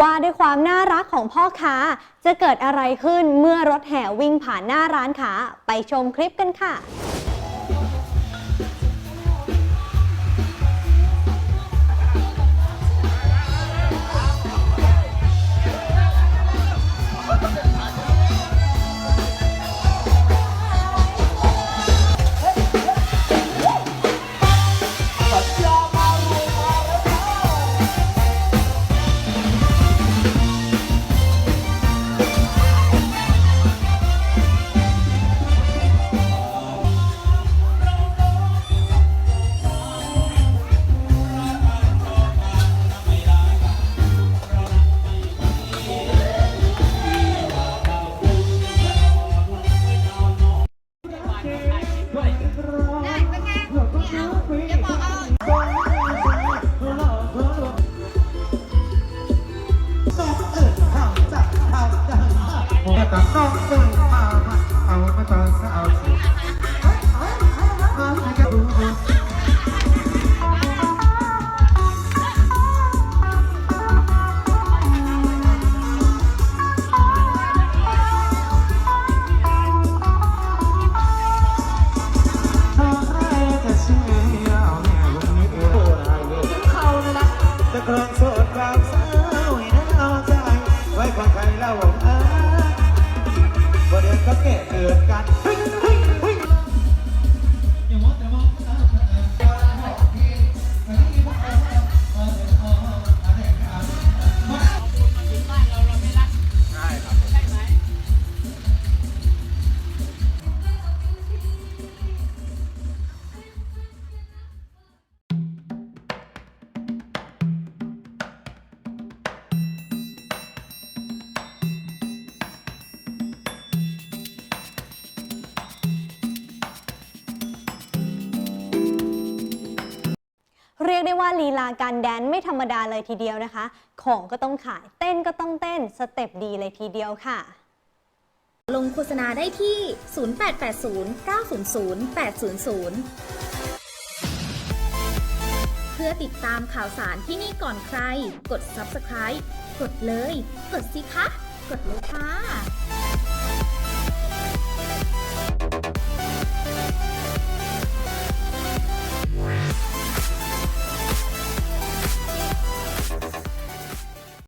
ว่าด้วยความน่ารักของพ่อค้า จะเกิดอะไรขึ้นเมื่อรถแห่วิ่งผ่านหน้าร้านค้า ไปชมคลิปกันค่ะ นก็แก่เกิดกัน กได้ว่าลีลาการแดนไม่ธรรมดาเลยทีเดียวนะคะ ของก็ต้องขาย เต้นก็ต้องเต้น สเต็ปดีเลยทีเดียวค่ะ ลงโฆษณาได้ที่ 0880 900 800 เพื่อติดตามข่าวสารที่นี่ก่อนใคร กด subscribe กดเลย กดสิคะ กดเลยค่ะ